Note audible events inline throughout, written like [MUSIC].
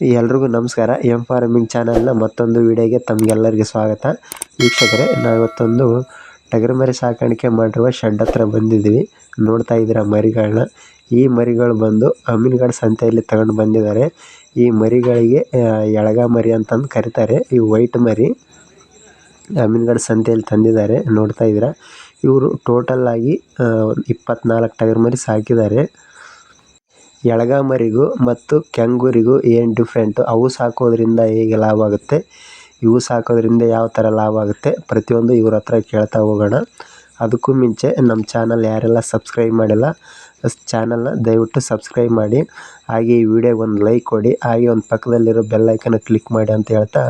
ಎಲ್ರಿಗೂ ನಮಸ್ಕಾರ. M farming ಚಾನೆಲ್ನ ಮತ್ತೊಂದು ವಿಡಿಯೋಗೆ ತಮಗೆಲ್ಲರಿಗೆ ಸ್ವಾಗತ. ವೀಕ್ಷಕರೇ, ನಾವಿವತ್ತೊಂದು ಟಗರು ಮರಿ ಸಾಕಾಣಿಕೆ ಮಾಡಿರುವ ಶೆಡ್ ಹತ್ರ ಬಂದಿದ್ದೀವಿ. ನೋಡ್ತಾ ಇದ್ದೀರಾ ಮರಿಗಳನ್ನ ಈ ಮರಿಗಳು ಬಂದು ಅಮೀನ್ಗಢ ಸಂತೆಯಲ್ಲಿ ತಗೊಂಡು ಬಂದಿದ್ದಾರೆ. ಈ ಮರಿಗಳಿಗೆ ಎಳಗ ಮರಿ ಅಂತಂದು ಕರೀತಾರೆ. ಈ ವೈಟ್ ಮರಿ. ಅಮೀನ್ಗಢ ಸಂತೆಯಲ್ಲಿ ತಂದಿದ್ದಾರೆ. ನೋಡ್ತಾ ಇದ್ದೀರಾ. ಇವರು ಟೋಟಲ್ ಆಗಿ ಇಪ್ಪತ್ನಾಲ್ಕು ಟಗರು ಮರಿ ಸಾಕಿದ್ದಾರೆ. ಎಳಗ ಮರಿಗೂ ಮತ್ತು ಕೆಂಗೂರಿಗೂ ಏನು ಡಿಫ್ರೆಂಟು ಅವು ಸಾಕೋದ್ರಿಂದ ಹೇಗೆ ಲಾಭ ಆಗುತ್ತೆ? ಇವು ಸಾಕೋದ್ರಿಂದ ಯಾವ ಥರ ಲಾಭ ಆಗುತ್ತೆ? ಪ್ರತಿಯೊಂದು ಇವ್ರ ಹತ್ರ ಕೇಳ್ತಾ ಹೋಗೋಣ. ಅದಕ್ಕೂ ಮುಂಚೆ ನಮ್ಮ ಚಾನಲ್ ಯಾರೆಲ್ಲ ಸಬ್ಸ್ಕ್ರೈಬ್ ಮಾಡಿಲ್ಲ ಚಾನಲ್ನ ದಯವಿಟ್ಟು ಸಬ್ಸ್ಕ್ರೈಬ್ ಮಾಡಿ. ಹಾಗೆ ಈ ವಿಡಿಯೋಗೆ ಒಂದು ಲೈಕ್ ಕೊಡಿ. ಹಾಗೆ ಒಂದು ಪಕ್ಕದಲ್ಲಿರೋ ಬೆಲ್ಲೈಕನ್ನು ಕ್ಲಿಕ್ ಮಾಡಿ ಅಂತ ಹೇಳ್ತಾ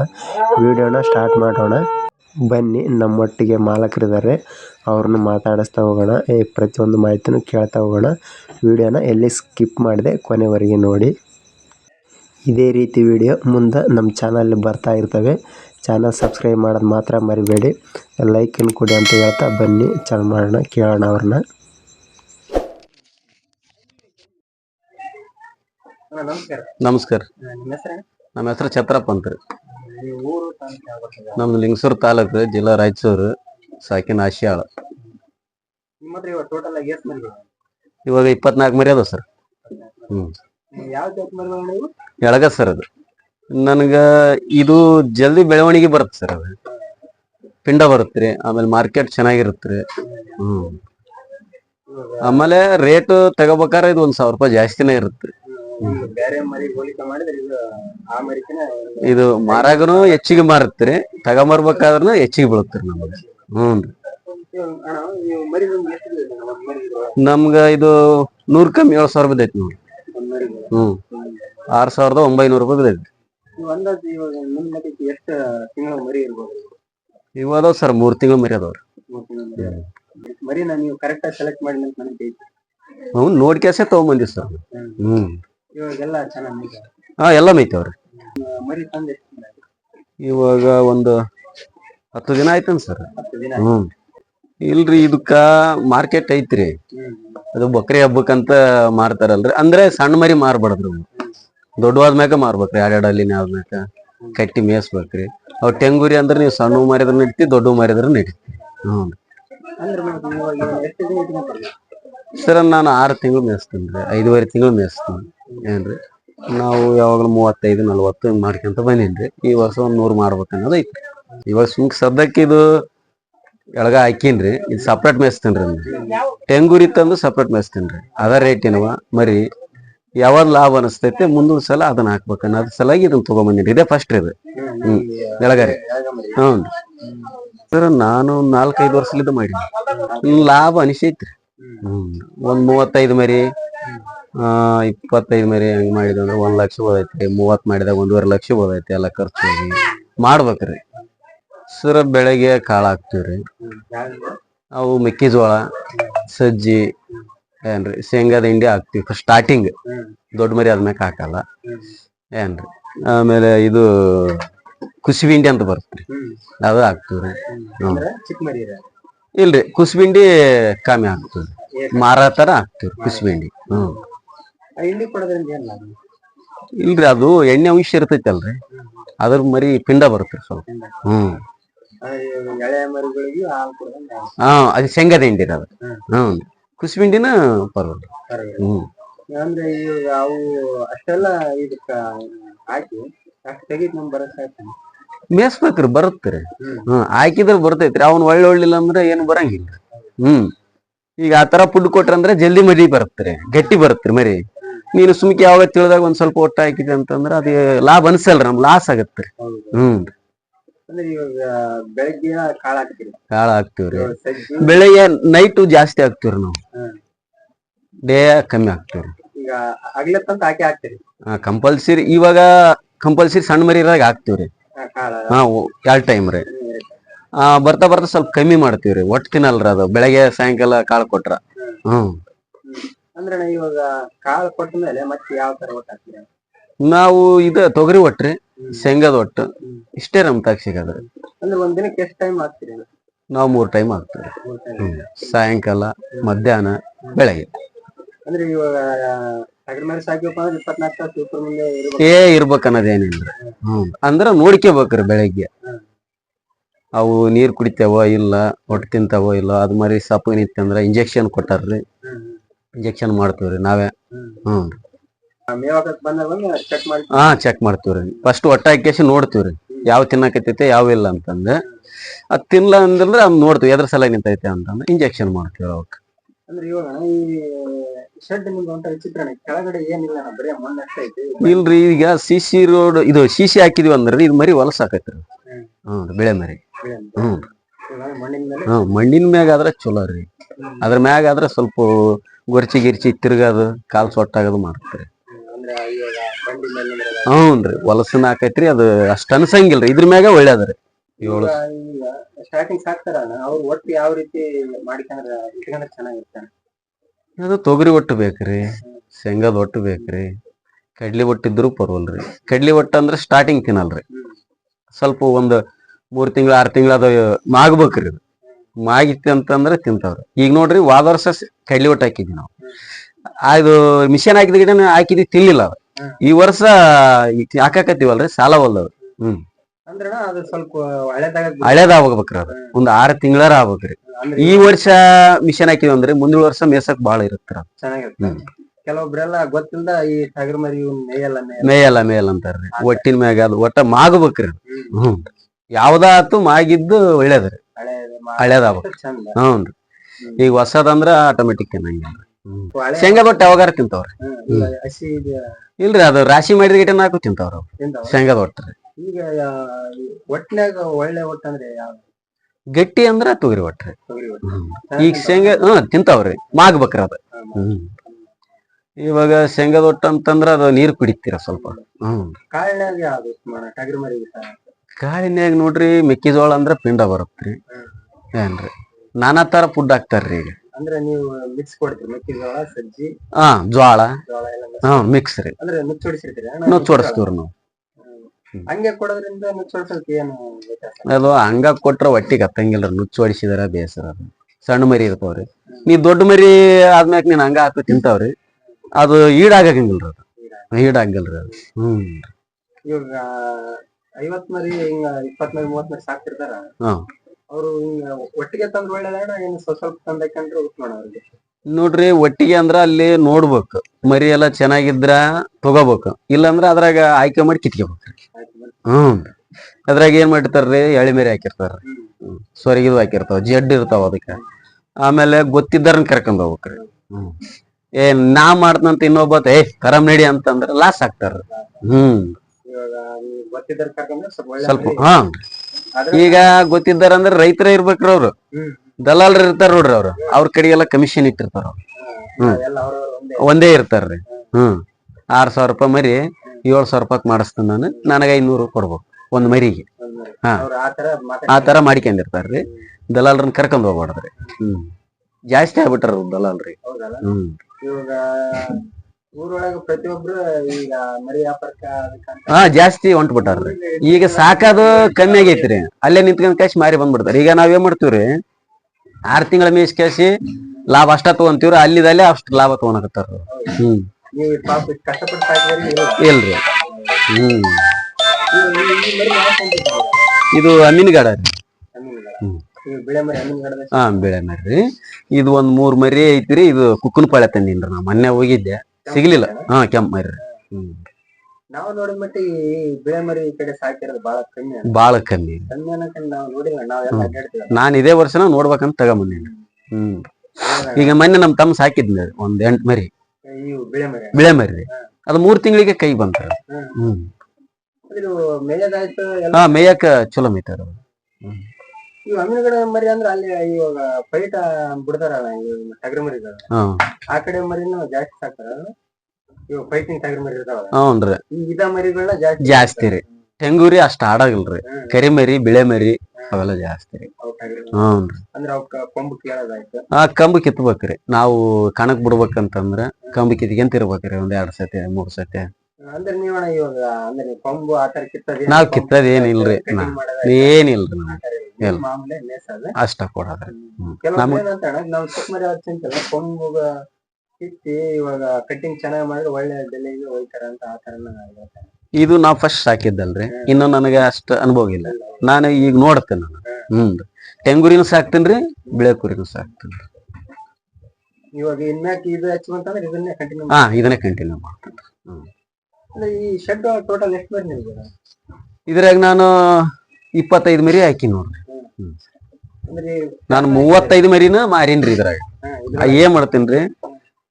ವಿಡಿಯೋನ ಸ್ಟಾರ್ಟ್ ಮಾಡೋಣ. ಬನ್ನಿ ನಮ್ಮೊಟ್ಟಿಗೆ ಮಾಲಕರಿದ್ದಾರೆ. ಅವ್ರನ್ನ ಮಾತಾಡಿಸ್ತಾ ಹೋಗೋಣ. ಈ ಪ್ರತಿಯೊಂದು ಮಾಹಿತಿನೂ ಕೇಳ್ತಾ ಹೋಗೋಣ. ವಿಡಿಯೋನ ಎಲ್ಲಿ ಸ್ಕಿಪ್ ಮಾಡಿದೆ ಕೊನೆವರೆಗೆ ನೋಡಿ. ಇದೇ ರೀತಿ ವಿಡಿಯೋ ಮುಂದೆ ನಮ್ಮ ಚಾನಲ್ ಬರ್ತಾ ಇರ್ತವೆ. ಚಾನಲ್ ಸಬ್ಸ್ಕ್ರೈಬ್ ಮಾಡೋದು ಮಾತ್ರ ಮರಿಬೇಡಿ. ಲೈಕನ್ನು ಕೊಡಿ ಅಂತ ಹೇಳ್ತಾ ಬನ್ನಿ. ಚಾನಲ್ ಮಾಡೋಣ ಕೇಳೋಣ ಅವ್ರನ್ನ. ನಮಸ್ಕಾರ. ನಮಸ್ಕಾರ. ನಿಮ್ಮ ಹೆಸರು ಛತ್ರಪ್ಪ ಅಂತ ರೀ. ನಮ್ದು ಲಿಂಗಸೂರು ತಾಲೂಕು ಜಿಲ್ಲಾ ರಾಯಚೂರು ಸಾಕಿನ ಆಶಿಯಾಳ ಇವಾಗ ಇಪ್ಪತ್ನಾಲ್ಕು ಮರಿ ಅದ ಸರ್. ಹ್ಮ್. ಎಳಗ ಸರ್ ಅದು. ನನಗ ಇದು ಜಲ್ದಿ ಬೆಳವಣಿಗೆ ಬರುತ್ತೆ ಸರ್ ಅದು. ಪಿಂಡ ಬರುತ್ತೆ ರೀ ಆಮೇಲೆ ಮಾರ್ಕೆಟ್ ಚೆನ್ನಾಗಿರುತ್ತೆ ರೀ. ಹ್ಮ್. ಆಮೇಲೆ ರೇಟ್ ತಗೋಬೇಕಾದ್ರೆ ಇದು ಒಂದ್ ಸಾವಿರ ರೂಪಾಯಿ ಜಾಸ್ತಿನೇ ಇರುತ್ತೆ. ಬೇರೆ ಮರಿ ಹೋಲಿಕೆ ಮಾಡಿದ್ರೆ ಇದು ಆ ಮರಿಕಿನ ಇದು ಮಾರಾಗನು ಹೆಚ್ಚಿಗೆ ಮಾರುತ್ತೆ ರೀ. ತಗೊಂಬರ್ಬೇಕಾದ್ರೂ ಹೆಚ್ಚಿಗೆ ಬೀಳುತ್ತೆ ರೀ ನಮಗೆ. ಹ್ಞೂ ರೀ. ನಿಮ್ಗೆ ಇದು ನೂರ್ ಕಮ್ಮಿ ಏಳು ಸಾವಿರ ಬಿದ್ದೈತಿ ನೋಡಿ ಒಂದು ಮರಿ ಹ್ಮ್ ಆರ್ ಸಾವಿರದ ಒಂಬೈನೂರು ರೂಪಾಯಿ ಬಿದ್ದೈತಿ. ನೀವು ಅಂದಾಜು ಇವಾಗ ನಿಮ್ಮ ಮಟ್ಟಿಗೆ ಎಷ್ಟು ತಿಂಗಳ ಮರಿ ಇರ್ಬೋದು ಇವು ಅದಾವ ಸರ್ ಮೂರ್ ತಿಂಗಳು ಮರಿ ಅದಾವ್ರಿ ಮರಿನ ನೀವು ಕರೆಕ್ಟಾಗಿ ಸೆಲೆಕ್ಟ್ ಮಾಡಿ ಅಂತ ನನಗೆ ಅವ್ನು ನೋಡ್ಕ್ಯಾಸೆ ತಗೊಂಬಂದಿವಿ ಸರ್. ಹ್ಮ್ ಇವಾಗೆಲ್ಲ ಚೆನ್ನಾಗಿ ಹಾ ಎಲ್ಲ ಮೈತವ್ರಿ ಮರಿ ತಂದು ಇವಾಗ ಒಂದು ಹತ್ತು ದಿನ ಆಯ್ತನ್ ಸರ್. ಹತ್ತು ದಿನ ಹ್ಮ್. ಇಲ್ರಿ ಇದಕ್ಕ ಮಾರ್ಕೆಟ್ ಐತ್ರಿ. ಅದು ಬಕ್ರಿ ಹಬ್ಬಕ್ಕಂತ ಮಾರ್ತಾರಲ್ರಿ. ಅಂದ್ರೆ ಸಣ್ಣ ಮರಿ ಮಾರ್ಬಾರ್ದ್ರಿ ಅವು ದೊಡ್ಡವಾದ ಮ್ಯಾಗ ಮಾರ್ಬೇಕ್ರಿ. ಯಾವ್ದ ಮ್ಯಾಗ ಕಟ್ಟಿ ಮೇಯಿಸ್ಬೇಕ್ರಿ. ಅವ್ ಟೆಂಗೂರಿ ಅಂದ್ರೆ ನೀವು ಸಣ್ಣ ಮಾರಿದ್ರೆ ನಡಿತಿ ದೊಡ್ಡ ಮಾರಿದ್ರೆ ನಡಿತಿ. ಇಟ್ಕೊಂತೀರಿ ಸರ್ ನಾನು ಆರು ತಿಂಗಳು ಮೇಯಿಸ್ತೀನಿ ರೀ. ಐದುವರೆ ತಿಂಗಳು ಮೇಯಿಸ್ತೀನಿ. ಏನ್ರಿ? ನಾವು ಯಾವಾಗಲೂ ಮೂವತ್ತೈದು, ನಲ್ವತ್ತು ಹಿಂಗ್ ಮಾಡ್ಕೊಂತ ಬಂದೀನಿ ರೀ ಈ ವರ್ಷ ಒಂದ್ ನೂರು ಮಾಡ್ಬೇಕು ಅನ್ನೋದು ಐತಿ ಇವಾಗ ಸುಮ್ಕ್ ಸದ್ಯಕ್ಕೆ ಇದು ಎಳಗ ರೀ ಇದು ಸಪ್ರೇಟ್ ಮೇಯಿಸ್ತೀನಿ ರೀ ಟೆಂಗುರಿ ತಂದು ಸಪ್ರೇಟ್ ಮೇಯಿಸ್ತೀನಿ ರೀ ಅದ ರೇಟ್ ಏನವ? ಮರಿ ಯಾವಾಗ ಲಾಭ ಅನಿಸ್ತೈತೆ ಮುಂದಿನ ಸಲ ಅದನ್ನ ಹಾಕ್ಬೇಕು ಅನ್ನೋದ್ ಸಲಾಗಿ ಇದನ್ನ ತಗೊಂಬಂದಿನಿ ಇದೇ ಫಸ್ಟ್ ಇದು. ಹ್ಮ್. ಎಳಗರಿ. ಹ್ಞೂ ಸರ್, ನಾನು ನಾಲ್ಕೈದು ವರ್ಷದಿಂದ ಮಾಡೀನಿ. ಲಾಭ ಅನಿಸೈತ್ರಿ. ಹ್ಮ್. ಒಂದ್ ಮೂವತ್ತೈದು ಮರಿ. ಇಪ್ಪತ್ತೈದು ಮರಿ ಹೆಂಗ್ ಮಾಡಿದ್ವಿ ಅಂದ್ರೆ ಒಂದ್ ಲಕ್ಷ ಹೋದೈತಿ ಮೂವತ್ ಮಾಡಿದಾಗ ಒಂದೂವರೆ ಲಕ್ಷ ಹೋದೈತಿ ಎಲ್ಲ ಖರ್ಚು ಮಾಡ್ಬೇಕ್ರಿ. ಸರ ಬೆಳಗ್ಗೆ ಕಾಳು ಹಾಕ್ತಿವ್ರಿ. ಅವು ಮೆಕ್ಕೆಜೋಳ, ಸಜ್ಜಿ, ಏನ್ರಿ, ಶೇಂಗಾದ ಹಿಂಡಿ ಹಾಕ್ತಿವಿ. ಸ್ಟಾರ್ಟಿಂಗ್ ದೊಡ್ಡ ಮರಿ ಆದ್ಮ್ಯಾಕ ಹಾಕಲ್ಲ. ಏನ್ರಿ, ಆಮೇಲೆ ಇದು ಕುಸುಬಿಂಡಿ ಅಂತ ಬರ್ತರಿ ಅದು ಹಾಕ್ತಿವ್ರಿ. ಇಲ್ರಿ ಕುಸುಬಿಂಡಿ ಕಮ್ಮಿ ಆಗ್ತದೆ ಮಾರಾತರ ಹಾಕ್ತಿವ್ರಿ ಕುಸುಬಿಂಡಿ ಹ್ಮ್. ಆ ಹಿಂಡಿ ಕೊಡೋದ್ರಿಂದ ಏನ್ ಲಾಭ? ಇಲ್ರಿ ಅದು ಎಣ್ಣೆ ಅಂಶ ಇರ್ತೈತಲ್ರಿ. ಅದ್ರ ಮರಿ ಪಿಂಡ ಬರುತ್ತೆ ಸ್ವಲ್ಪ. ಹ್ಮ್. ಅಂದ್ರೆ ಇವಾಗ ಎಳೆ ಮರಿಗಳಿಗೆ ಹಾಲು ಕೊಡೋದ್ರಿಂದ ಹಾ ಅದು ಶೇಂಗಾದ ಹಿಂಡಿ ಅದು. ಹ್ಮ್. ಕುಸುಬಿಂಡಿನ ಕುಸ್ಬಿಂಡಿನ ಪರವಾಗಿಲ್ಲ. ಹ್ಮ್. ಅಂದ್ರೆ ಅವು ಅಷ್ಟೆಲ್ಲ ಇದಕ್ಕ ಹಾಕಿ ಅಷ್ಟು ತೆಗಿತ್ ನಮ್ ಸಾಯ್ತಾನೆ ಮೇಸ್ಬೇಕ್ರಿ ಬರುತ್ತೆ ರೀ. ಹ್ಮ್. ಹಾಕಿದ್ರೆ ಬರ್ತೈತ್ರಿ ಅವ್ನ ಒಳ್ಳೆ ಒಳ್ಳಿಲ್ಲ ಅಂದ್ರೆ ಏನು ಬರಂಗಿಲ್ಲ. ಹ್ಮ್. ಈಗ ಆ ತರ ಫುಡ್ ಕೊಟ್ರಂದ್ರೆ ಜಲ್ದಿ ಮರಿ ಬರುತ್ತೆ ಗಟ್ಟಿ ಬರುತ್ತೆ ಮರಿ. ನೀನು ಸುಮ್ಕೆ ಯಾವಾಗ ತಿಳಿದಾಗ ಒಂದ್ ಸ್ವಲ್ಪ ಒಟ್ಟ ಹಾಕಿದೆ ಅಂತಂದ್ರೆ ಅದು ಲಾಭ ಅನ್ಸಲ್ರಿ ನಮ್ ಲಾಸ್ ಆಗತ್ತೆ ಹ್ಮ್ ಕಾಳು ಹಾಕ್ತಿವ್ರಿ. ಬೆಳಿಗ್ಗೆ ನೈಟು ಜಾಸ್ತಿ ಹಾಕ್ತಿವ್ರಿ ನಾವು. ಡೇ ಕಮ್ಮಿ ಹಾಕ್ತಿವ್ರಿ. ಕಂಪಲ್ಸರಿ ಇವಾಗ ಕಂಪಲ್ಸರಿ ಸಣ್ಣ ಮರಿ ಇರಾಗ ಹಾಕ್ತಿವ್ರಿ. ಹಾ ಎರಡ್ ಟೈಮ್ ರೀ. ಆ ಬರ್ತಾ ಬರ್ತಾ ಸ್ವಲ್ಪ ಕಮ್ಮಿ ಮಾಡ್ತೀವ್ರಿ. ಒಟ್ಟು ತಿನ್ನಲ್ರಿ ಅದು. ಬೆಳಗ್ಗೆ ಸಾಯಂಕಾಲ ಕಾಳು ಕೊಟ್ರ. ಹ್ಮ್. ಅಂದ್ರೆ ಇವಾಗ ಕಾಳು ಕೊಟ್ಟ ಮೇಲೆ ಮತ್ತೆ ಯಾವ ತರ ಒಟ್ಟು ಹಾಕ್ತೀರಿ? ನಾವು ಇದ ತೊಗರಿ ಒಟ್ರಿ ಶೇಂಗಾದ ಒಟ್ಟು ಇಷ್ಟೇ ನಮ್ ತಾಕ್ ಸಿಗದ್ರಿ ಅಂದ್ರೆ ಒಂದ್ ದಿನಕ್ಕೆ ಎಷ್ಟು ಟೈಮ್ ಹಾಕ್ತೀರಿ ನಾವು? ಮೂರ್ ಟೈಮ್ ಹಾಕ್ತೀವಿ. ಹ್ಮ್. ಸಾಯಂಕಾಲ ಮಧ್ಯಾಹ್ನ ಬೆಳಗ್ಗೆ. ಅಂದ್ರೆ ಇವಾಗ ಟಗರ್ ಮರಿ ಸಾಕಿವಪ್ಪ ಅಂದ್ರೆ ಇಪ್ಪತ್ನಾಲ್ಕು ತಾಸು ಇಬ್ಬರ ಮುಂದೆ ಇರ್ಬೇಕು. ಏ ಇರ್ಬೇಕ್ ಅನ್ನೋದೇನಿಲ್ರಿ ಹ್ಮ್. ಅಂದ್ರ ನೋಡ್ಕೋಬೇಕ್ರಿ ಬೆಳಗ್ಗೆ. ಅವು ನೀರ್ ಕುಡಿತಾವೋ ಇಲ್ಲ ಹೊಟ್ಟೆ ತಿಂತಾವೋ ಇಲ್ಲ ಅದ್ ಮಾರಿ ಸಪ್ಪು ನಿಂತಂದ್ರ ಇಂಜೆಕ್ಷನ್ ಕೊಟ್ಟಾರ್ರಿ. ಇಂಜೆಕ್ಷನ್ ಮಾಡ್ತೀವ್ರಿ ನಾವೇ. ಹ್ಞೂ. ಹಾ ಚೆಕ್ ಮಾಡ್ತೀವ್ರಿ. ಫಸ್ಟ್ ಹಾಕೇಸಿ ನೋಡ್ತೀವ್ರಿ ಯಾವ ತಿನ್ನಕತ್ತೈತೆ ಯಾವ ಇಲ್ಲ ಅಂತಂದು. ಅದ್ ತಿನ್ಲ ಅಂದ್ರೆ ಅದ್ ನೋಡ್ತೀವಿ ಎದ್ರ ಸಲ ನಿಂತೈತೆ ಅಂತಂದ್ರೆ ಇಂಜೆಕ್ಷನ್ ಮಾಡ್ತೀವ್ರಿ ಅವಕ್ಕೆ ಇಲ್ರಿ ಈಗ ಸಿ ಸಿ ರೋಡ್ ಇದು ಸಿ ಸಿ ಹಾಕಿದ್ವಿ ಅಂದ್ರೆ ಇದು ಮರಿ ಹೊಲಸ ಹ್ಮ್ ಬೆಳೆ ಮರಿ. ಮೇಲೆ ಹ್ಮ್ ಮಣ್ಣಿನ ಮ್ಯಾಗ ಆದ್ರೆ ಚಲೋ ರೀ. ಅದ್ರ ಮ್ಯಾಗ ಆದ್ರೆ ಸ್ವಲ್ಪ ಗೊರ್ಚಿ ಗಿರ್ಚಿ ತಿರ್ಗದು ಕಾಲು ಸೊಟ್ಟಾಗದು ಮಾಡ್ತಾರೆ. ಅಂದ್ರೆ ರೀ ಹೊಲಸನ ಆಕೈತ್ರಿ ಅದು ಅಷ್ಟ್ ಅನ್ಸಂಗಿಲ್ರಿ. ಇದ್ರ ಮ್ಯಾಗ ಒಳ್ಳೇದ್ರಿ. ಏಳು. ಇವಾಗ ಈಗ ಸ್ಟಾರ್ಟಿಂಗ್ ಸಾಕ್ತಾರಣ್ಣ ಅವ್ರು ಒಟ್ಟು ಯಾವ ರೀತಿ ಮಾಡಿಕೊಂಡ್ರೆ ಇಟ್ಕೊಂಡ್ರೆ ಚೆನ್ನಾಗಿರ್ತಾನೆ ಅದು ತೊಗರಿ ಒಟ್ಟು ಬೇಕ್ರಿ ಶೇಂಗಾದ ಒಟ್ಟು ಬೇಕ್ರಿ ಕಡ್ಲಿ ಒಟ್ಟಿದ್ರು ಪರವಲ್ರಿ. ಕಡ್ಲಿ ಒಟ್ಟು ಅಂದ್ರೆ ಸ್ಟಾರ್ಟಿಂಗ್ ತಿನ್ನಲ್ರಿ ಸ್ವಲ್ಪ ಒಂದು ಮೂರ್ ತಿಂಗಳು ಆರ್ ತಿಂಗಳು ಅದು ಮಾಗ್ಬೇಕ್ರಿ ಮಾಗಿತ್ತು ಅಂತಂದ್ರೆ ತಿಂತಾವ್ರಿ. ಈಗ ನೋಡ್ರಿ ವಾದ ವರ್ಷ ಕಡ್ಲಿ ಒಟ್ಟು ಹಾಕಿದ್ವಿ ನಾವು. ಅದು ಮಿಷನ್ ಹಾಕಿದ ಗಿಡ ಹಾಕಿದ್ವಿ ತಿನ್ಲಿಲ್ಲ ಅವ್ರು. ಈ ವರ್ಷ ಹಾಕಾಕತ್ತೀವಲ್ರಿ? ಸಾಲ ಹೊಲ್ದವ್ ಹ್ಮ್. ಅಂದ್ರೆ ಅಣ್ಣ ಅದು ಸ್ವಲ್ಪ ಹಳೆದ ಹಳೇದಾಗ್ಬೇಕ್ರಿ ಅದು. ಒಂದ್ ಆರ್ ತಿಂಗಳಾರ ಆಗ್ಬೇಕ್ರಿ. ಈ ವರ್ಷ ಮಿಷನ್ ಹಾಕಿದ್ವಿ ಅಂದ್ರೆ ಮುಂದಿನ ವರ್ಷ ಮೇಸಕ್ ಬಾಳ ಇರುತ್ತೆ ಕೆಲವೊಬ್ರೆಲ್ಲ ಗೊತ್ತಿಲ್ಲ ಈ ಟಗರ್ ಮರಿ ಮೇಯಲ್ಲ ಮೇಯಲ್ಲ. ಮೇಯಲ್ಲ ಅಂತಾರ್ರಿ. ಒಟ್ಟಿನ ಮ್ಯಾಗ ಅದು ಒಟ್ಟ ಮಾಗಬೇಕ್ರಿ. ಹ್ಮ್. ಯಾವ್ದಾತು ಮಾಗಿದ್ದು ಒಳ್ಳೇದ್ರಿ ಹಳೆ ಹಳೇದಾಗ್ಬೇಕು. [LAUGHS] ಚಂದ. ಹ್ಞೂನ್ರಿ. ಈಗ ಹೊಸದಂದ್ರ ಆಟೋಮೆಟಿಕ್ ಅನ್ನಂಗಿಲ್ಲ ಯಾವಾಗ ತಿಂತವ್ರಿ ಯಾವಾಗಾರ ತಿಂತಾವ್ರಿ. ಇಲ್ರಿ ಅದು ರಾಶಿ ಮಾಡಿದ ಗಿಟ ನಾಲ್ಕು ತಿಂತಾವ್ರ ಶೇಂಗಾ ದೊಟ್ಟ. ಈಗ ಒಟ್ನ್ಯಾಗ ಒಳ್ಳೆ ಒಟ್ಟು ಅಂದ್ರೆ ಗಟ್ಟಿ ಅಂದ್ರ ತೊಗರಿ ಹ್ಮ್. ಈಗ ಶೇಂಗಾ ಹ್ಮ್ ತಿಂತಾವ್ರಿ. ಮಾಗ್ಬೇಕ್ರಿ ಅದು. ಇವಾಗ ಶೇಂಗಾ ದೊಟ್ಟ ಅಂತಂದ್ರ ಅದು ನೀರ್ ಕುಡಿತೀರ ಸ್ವಲ್ಪ. ಹ್ಮ್. ಕಾಳಿನ್ಯಾಗ ನೋಡ್ರಿ ಮೆಕ್ಕೆಜೋಳ ಅಂದ್ರ ಪಿಂಡ ಬರುತ್ತೆ ಏನ್ರಿ? ನಾನಾ ತರ ಫುಡ್ ಹಾಕ್ತಾರ್ರಿ ಈಗ. ಅಂದ್ರೆ ನೀವು ಮಿಕ್ಸ್ ಕೊಡ್ತೀರಿ ಮೆಕ್ಕೆಜೋಳ ಸಜ್ಜಿ? ಹಾ ಜ್ವಾಳ. ಹಾ ಮಿಕ್ಸ್ ರೀ. ಅಂದ್ರೆ ನುಚ್ಚೊಡಿಸಿರ್ತೀರಿ ನುಚ್ಚೊಡಿಸ್ತೀವ್ರಿ ಚೋಡಿಸ್ತೀವ್ರಿ ನಾವು. ಹಂಗೆ ಕೊಡೋದ್ರಿಂದ ನುಚ್ಚೊಡ್ಸೋಕೆ ಏನು ಅದು ಹಂಗ ಕೊಟ್ರ ಹೊಟ್ಟಿಗೆ ಹತ್ತಂಗಿಲ್ರಿ ನುಚ್ಚು ಹೊಡಿಸಿದಾರ ಬೇಸರ ಅದು. ಸಣ್ಣ ಮರಿ ಇರ್ತಾವ್ರಿ. ನೀ ದೊಡ್ಡ ಮರಿ ಆದ್ಮ್ಯಾಕ ನೀನ್ ಹಂಗ ಹಾಕಿ ತಿಂತಾವ್ರಿ. ಅದು ಈಡಾಗಂಗಿಲ್ರಿ ಅದು. ಈಡಾಗಂಗಿಲ್ರಿ ಅದು. ಹ್ಮ್. ಇವಾಗ ಐವತ್ ಮರಿ ಹಿಂಗ ಇಪ್ಪತ್ ಮರಿ ಮೂವತ್ ಮರಿ ಸಾಕ್ತಿರ್ತಾರ. ಹಾ. ಅವರು ಹಿಂಗ ಒಟ್ಟಿಗೆ ತಂದ್ರೆ ಒಳ್ಳೇದಾಣ ಏನು ಸ್ವಲ್ಪ ಸ್ವಲ್ಪ ತಂದಕ್ಕಂದ್ರೆ ಉತ್ಮಣ ಅವ್ರಿಗೆ. ನೋಡ್ರಿ ಒಟ್ಟಿಗೆ ಅಂದ್ರ ಅಲ್ಲಿ ನೋಡ್ಬೇಕು. ಮರಿ ಎಲ್ಲ ಚೆನ್ನಾಗಿದ್ರ ತಗೋಬೇಕು. ಇಲ್ಲಂದ್ರ ಅದ್ರಾಗ ಆಯ್ಕೆ ಮಾಡಿ ಮರಿ. ಹ್ಮ್. ಅದ್ರಾಗ ಏನ್ ಮಾಡಿರ್ತಾರ್ರಿ ಎಳೆ ಮೇರಿ ಹಾಕಿರ್ತಾರ. ಸೊರಗಿದು ಹಾಕಿರ್ತಾವ ಜಡ್ ಇರ್ತಾವ ಅದಕ್ಕ. ಆಮೇಲೆ ಗೊತ್ತಿದ್ದಾರನ್ ಕರ್ಕೊಂಡ್ ಹೋಗ್ಬೇಕ್ರಿ ಹ್ಮ್. ಏ ನಾ ಮಾಡ್ತಂತ ಇನ್ನೊಬ್ಬ ಏ ಕರಮ್ ನಡಿ ಅಂತಂದ್ರ ಲಾಸ್ ಆಗ್ತಾರ. ಹ್ಮ್. ಇವಾಗ ಕರ್ಕೊಂಡ್ರೆ ಸ್ವಲ್ಪ ಒಳ್ಳೆ ಸ್ವಲ್ಪ ಹಾ. ಆದ್ರೆ ಈಗ ಗೊತ್ತಿದ್ದಾರ ಅಂದ್ರೆ ರೈತರ ಇರ್ಬೇಕ್ರಿ ಅವ್ರು. ಹ್ಮ್. ಇರ್ತಾರೆ ಇರ್ತಾರ ನೋಡ್ರಿ ಅವ್ರು. ಅವ್ರ ಕಡೆಗೆಲ್ಲ ಕಮಿಷನ್ ಇಟ್ಟಿರ್ತಾರ ಅವ್ರು. ಹ್ಮ್. ಎಲ್ಲ ಅವ್ರವ್ರ ಒಂದೇ. ಒಂದೇ ಇರ್ತಾರ್ರಿ. ಹ್ಮ್. ಆರ್ ಸಾವಿರ ರೂಪಾಯಿ ಮರಿ ಏಳು ಸಾವಿರ ರೂಪಾಯಿ ಮಾಡಿಸ್ತೇನೆ ನಾನು. ನನಗೆ ಐನೂರು ಕೊಡ್ಬೇಕು ಒಂದ್ ಮರಿಗೆ. ಹಾ. ಅವ್ರು ಆ ತರ ಆ ಮಾತಾಡ್ತಾರೆ ತರ ಮಾಡ್ಕೊಂಡಿರ್ತಾರ್ರಿ. ದಲಾಲ್ರನ್ನ ಕರ್ಕೊಂಡ್ ಹೋಗ್ಬಾರ್ದ್ರಿ. ಹ್ಮ್. ಜಾಸ್ತಿ ಆಗ್ಬಿಟ್ರ ದಲ್ಲಾಳ್ರಿ. ಹೌದಲ್ಲ? ಹ್ಮ್. ಇವಾಗ ಊರೊಳಗ ಪ್ರತಿಯೊಬ್ರು ಈಗ ಮರಿ ವ್ಯಾಪಾರಕ್ಕ ಅದಕ್ಕಂತ ಹಾ ಜಾಸ್ತಿ ಹೊಂಟ್ ಬಿಟ್ಟಾರ್ರಿ. ಈಗ ಸಾಕದು ಕಮ್ಮಿ ಆಗೈತ್ರಿ. ಅಲ್ಲೇ ನಿಂತ್ಕೊಂಡ್ ಕ್ಯಾಶ್ ಮಾರಿ ಬಂದ್ಬಿಡ್ತಾರ. ಈಗ ನಾವ್ ಏನ್ ಮಾಡ್ತೀವ್ರಿ? ಆರ್ ತಿಂಗಳ ಮೇಸ್ ಕ್ಯಾಶಿ ಲಾಭ ಅಷ್ಟ ತಗೊಂತೀವ್ರಿ. ಅಲ್ಲಿದಲ್ಲೇ ಅಷ್ಟ್ ಲಾಭ ತಗೊಳಕತ್ತಾರ ಹ್ಮ್. ನೀವು ಪಾಪ ಇಷ್ಟ್ ಕಷ್ಟಪಟ್ಟು ಸಾಕಿದ್ರಿ ಇಲ್ಲ ಇಲ್ರಿ. ಹ್ಮ್. ಇದು ಈ- ಈ ಮರಿ ಯಾವ ಕೊಂಡ್ಬಿಟ್ಟಿದ್ದೀರಾ? ಇದು ಅಮೀನ್ಗಾಡ ರೀ. ಹ್ಮ್. ಈ ಬೆಳೆ ಮರಿ ಹಣ್ಣಿನಗಡದ ಹಾ ಬೆಳೆ ಮರ್ರಿ ಇದು ಒಂದ್ ಮೂರ್ ಮರಿ ಐತ್ರಿ. ಇದು ಕುಕ್ಕನ್ ಪಾಳೆ ತಂದಿನ್ರಿ. ನಾ ಮೊನ್ನೆ ಹೋಗಿದ್ದೆ. ಸಿಗ್ಲಿಲ್ಲ. ಹಾ ಕೆಂಪ್ ಮರಿ ಹ್ಮ್. ನಾವು ನೋಡಿದ ಮಟ್ಟಿ ಈ ಬಿಳೆ ಮರಿ ಈ ಕಡೆ ಸಾಕಿರೋದು ಬಹಳ ಕಮ್ಮಿ ಬಹಳ ಬಾಳ ಕಮ್ಮಿ. ಕಮ್ಮಿ ಅನ್ನಕ್ಕೆ ನಾವು ನೋಡಿಲ್ಲ ನಾವೆಲ್ಲ ಅಡ್ಡಾಡ್ತೀವಿ ನಾನು ಇದೇ ವರ್ಷನ ನೋಡ್ಬೇಕಂತ ತಗೊಂಬಂದಿನಿ ಹ್ಮ್. ಈಗ ಮೊನ್ನೆ ನಮ್ ತಮ್ಮ ಸಾಕಿದ್ನ ಒಂದ್ ಎಂಟ್ ಮರಿ. ಬೆಳೆ ಮರಿ ಬಿಳೆ ಮರಿ ರೀ. ಅದು ಮೂರ್ ತಿಂಗಳಿಗೆ ಕೈ ಬಂತ ಹ್ಮ್. ಹ್ಮ್. ಇದು ಮೇಯದಾಯ್ತು ಎಲ್ಲ? ಹಾ ಮೇಯಕ್ ಚಲೋ ಮೇಯ್ತಾರ ಅವ್ರು. ಹಣ್ಣಿನಗಡ ಮರಿ ಅಂದ್ರೆ ಅಲ್ಲಿ ಇವಾಗ ಪೈಟ ಬಿಡ್ತಾರಲ್ಲ ಇವು ಟಗರು ಮರಿಗಳು ಹಾ. ಆ ಕಡೆ ಮರಿನ ಜಾಸ್ತಿ ಸಾಕ್ತಾರ. ಇವಾಗ ಫೈಟಿಂಗ್ ಟಗರು ಮರಿ ಇರ್ತಾವಲ್ಲ. ಹ್ಞೂನ್ರಿ. ಈ ಇದ ಮರಿಗಳನ್ನ ಜಾಸ್ತಿ ಜಾಸ್ತಿ ರೀ. ತೆಂಗೂರಿ ಅಷ್ಟ ಆಡಾಗಿಲ್ರಿ ಹ್ಮ್. ಕರಿ ಮರಿ ಬಿಳೆ ಮರಿ ಅವೆಲ್ಲ ಜಾಸ್ತಿ ರೀ. ಅವು ಟಗರು ಹ್ಞೂನ್ರಿ. ಅಂದ್ರೆ ಅವಕ್ಕ ಕೊಂಬು ಕೇಳೋದಾಯ್ತು. ಆ ಕಂಬ ಕಿತ್ಬೇಕ್ರಿ ನಾವು ಕಣಕ್ ಬಿಡ್ಬೇಕಂತಂದ್ರ ಕಂಬ ಕಿತ್ಕೊಂತ ಇರ್ಬೇಕ್ರಿ ಒಂದ್ ಎರಡ್ ಸತಿ ಮೂರ್ ಸತಿ. ಅಂದ್ರೆ ನೀವಣ್ಣ ಇವಾಗ ಅಂದ್ರೆ ಕೊಂಬು ಆ ತರ ಕಿತ್ತದ ನಾವ್ ಕಿತ್ತದ್ ಏನಿಲ್ರಿ ನಾ- ಏನಿಲ್ರಿ ನಮ್ಗೆ. ಮಾಮೂಲಿ ಮೇಸದ ಅಷ್ಟ ಕೊಡೋದ್ರಿ ಹ್ಮ್. ನಾವು ಚಿಕ್ಕ ಮರಿ ಅವ್ರು ತಿಂತಲ್ಲ ಕಿತ್ತಿ ಇವಾಗ ಕಟ್ಟಿಂಗ್ ಚೆನ್ನಾಗಿ ಮಾಡಿದ್ರೆ ಒಳ್ಳೆ ಬೆಲೆಗೆ ಹೋಯ್ತಾರ ಅಂತ ಆ ತರ ಇದು ನಾ ಫಸ್ಟ್ ಸಾಕಿದ್ದಲ್ರಿ ಇನ್ನು ನನಗೆ ಅಷ್ಟು ಅನುಭವ ಇಲ್ಲ. ನಾನು ಈಗ ನೋಡ್ತೇನೆ ನಾನು. ಹ್ಮ್. ಟೆಂಗುರಿನೂ ಸಾಕ್ತೇನ್ರಿ ಬಿಳೆ ಕುರಿನೂ ಸಾಕ್ತೇನ್ರಿ. ಇವಾಗ ಇನ್ಮ್ಯಾಕ್ ಇದು ಹಚ್ಚುವಂತಂದ್ರೆ ಇದನ್ನೇ ಕಂಟಿನ್ಯೂ ಹಾ ಇದನ್ನೇ ಕಂಟಿನ್ಯೂ ಮಾಡ್ತೇನೆ. ಅಂದ್ರೆ ಈ ಶೆಡ್ ಟೋಟಲ್ ಎಷ್ಟು ಮರಿ ನಿಮ್ಗೆ? ಇದ್ರಾಗ ನಾನು ಇಪ್ಪತ್ತೈದು ಮರಿ ಹಾಕಿ ನೋಡ್ರಿ. ನಾನು ಮೂವತ್ತೈದು ಮರಿನ ಮಾರೀನ್ರಿ ಇದ್ರಾಗ. ಏನ್ ಮಾಡ್ತೇನ್ರಿ?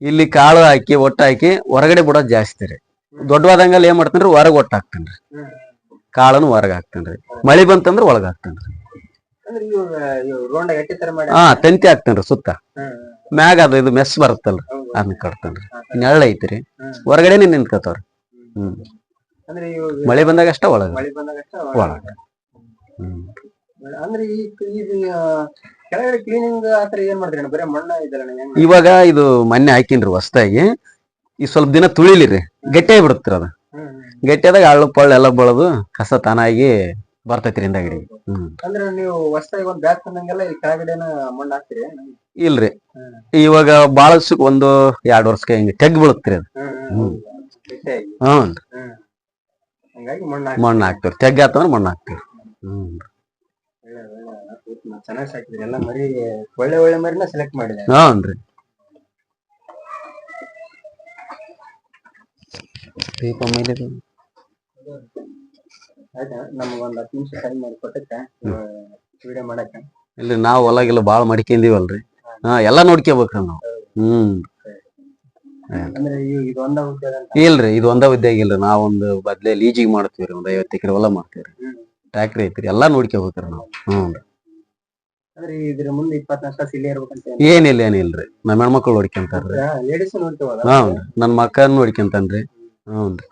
ಇಲ್ಲಿ ಕಾಳು ಹಾಕಿ ಒಟ್ಟು ಹಾಕಿ ಹೊರಗಡೆ ಬಿಡೋದ್ ಜಾಸ್ತಿ ರೀ. ದೊಡ್ಡವಾದಂಗಲ್ಲಿ ಏನ್ ಮಾಡ್ತೇನ್ರಿ? ಹೊರಗ್ ಒಟ್ಟು ಹಾಕ್ತೇನ್ರಿ. ಕಾಳನ್ನು ಕಾಳನು ಹೊರಗ್ ಹಾಕ್ತೇನ್ರಿ. ಮಳಿ ಬಂತಂದ್ರ ಒಳಗ್ ಹಾಕ್ತೇನ್ರಿ. ಹಾ ತಂತಿ ಹಾಕ್ತೇನ್ರಿ ಸುತ್ತ. ಮ್ಯಾಗ ಅದು ಇದು ಮೆಸ್ ಬರುತ್ತಲ್ರಿ. ಅದನ್ನ ಕಟ್ತೇನ್ರಿ. ನೆರಳು ಐತ್ರಿ. ಹೊರಗಡೆನೆ ನಿಂತ್ಕೋತಾವ್ರಿ. ಹ್ಮ್. ಮಳೆ ಬಂದಾಗ ಅಷ್ಟ ಒಳಗ. ಒಳಗ. ಹ್ಮ್. ಅಂದ್ರೆ ಈ ಕೆಳಗಡೆ ಕ್ಲೀನಿಂಗ್ ಆತರ ಏನ್ ಮಾಡ್ತೀರಿ? ಬರೀ ಮಣ್ಣ ಇದಲ್ಲ ಇವಾಗ ಇದು ಮೊನ್ನೆ ಹಾಕಿನ್ರಿ ಹೊಸ್ದಾಗಿ. ಈ ಸ್ವಲ್ಪ ದಿನ ತುಳಿಲಿರಿ. ಗಟ್ಟಿ ಬಿಡುತ್ತೀರ ಅದ. ಗಟ್ಟಿಯಾದಾಗ ಹಳ್ಳು ಪಳ್ಳು ಎಲ್ಲ ಬಳದು ಕಸ ತಾನಾಗಿ ಬರ್ತೈತ್ರಿ ಗಡಿ ಹ್ಮ್. ಅಂದ್ರೆ ನೀವು ಹೊಸದಾಗಿ ಒಂದ್ ಬ್ಯಾಗ್ ತಂದಂಗೆಲ್ಲ ಈ ಕೆಳಗಡೆನ ಮಣ್ಣು ಹಾಕ್ತೀರಿ? ಇಲ್ರಿ. ಇವಾಗ ಬಾಳ ಸುಕ್ ಒಂದು ಎರಡ್ ವರ್ಷಕ್ಕೆ ಹಿಂಗೆ ತೆಗ್ ಬೀಳುತ್ರಿ ಅದು. ಹ್ಮ್. ಗಟ್ಟಿಯಾಗಿ. ಹ್ಮ್. ಮಣ್ಣ ಹಂಗಾಗಿ ಮಣ್ಣು ಹಾಕ್ತಿವ್ರಿ ತೆಗ್ ಆತಂದ್ರ ಮಣ್ಣು ಹಾಕ್ತಿವ್ರಿ ಹ್ಮ್. ಚೆನ್ನಾಗಿ ಸಾಕಿದ್ರಿ ಎಲ್ಲ ಮರಿ ಒಳ್ಳೆ ಒಳ್ಳೆ ಮರಿನ ಸೆಲೆಕ್ಟ್ ಮಾಡಿದೆ ಹ್ಞೂನ್ರಿ ದೀಪ ಮೇಲೆ ಆಯ್ತಾ ನಮ್ಗೆ ಒಂದ್ ಹತ್ತು ನಿಮಿಷ ಟೈಮ್ ಮಾಡಿ ಕೊಟ್ಟಕ್ಕೆ ವಿಡಿಯೋ ಮಾಡಕ್ಕೆ ಇಲ್ಲಿ ನಾವು ಹೊಲಗಿಲ್ಲ ಬಾಳ ಮಡ್ಕೊಂಡಿವಲ್ರಿ ಹಾ ಎಲ್ಲಾ ನೋಡ್ಕೋಬೇಕ್ರಿ ನಾವು ಹ್ಮ್ ಅಂದ್ರೆ ಈ- ಇದು ಒಂದ ಉದ್ಯೋಗ ಅಂತ ಇಲ್ರಿ ಇದು ಒಂದ ಉದ್ಯೋಗ ಇಲ್ರಿ ನಾವೊಂದು ಬದ್ಲೆ ಲೀಜಿಗೆ ಮಾಡ್ತೀವ್ರಿ ಒಂದ್ ಐವತ್ತು ಎಕರೆ ಹೊಲ ಮಾಡ್ತೀವ್ರಿ ಟ್ಯಾಕ್ರಿ ಐತ್ರಿ. ಎಲ್ಲಾ ನೋಡ್ಕೋಬೇಕ್ರಿ ನಾವು. ಹ್ಮ್. ಅಂದ್ರೆ ಇದ್ರ ಮುಂದೆ ಇಪ್ಪತ್ತು ವರ್ಷ ಇಲ್ಲೇ ಇರ್ಬೇಕಂತ ಏನಿಲ್ಲ ಏನಿಲ್ರಿ. ನಮ್ಮ ಹೆಣ್ಮಕ್ಳು ನೋಡ್ಕೊಂತಾರ್ರಿ ಲೇಡೀಸ್ ನೋಡ್ತೀವಲ್ಲ ಹ್ಞೂ ನನ್ ಮಕ್ಕನ್ ನೋಡ್ಕೊಂತಾನ್ರಿ. ಹ್ಞೂ ರೀ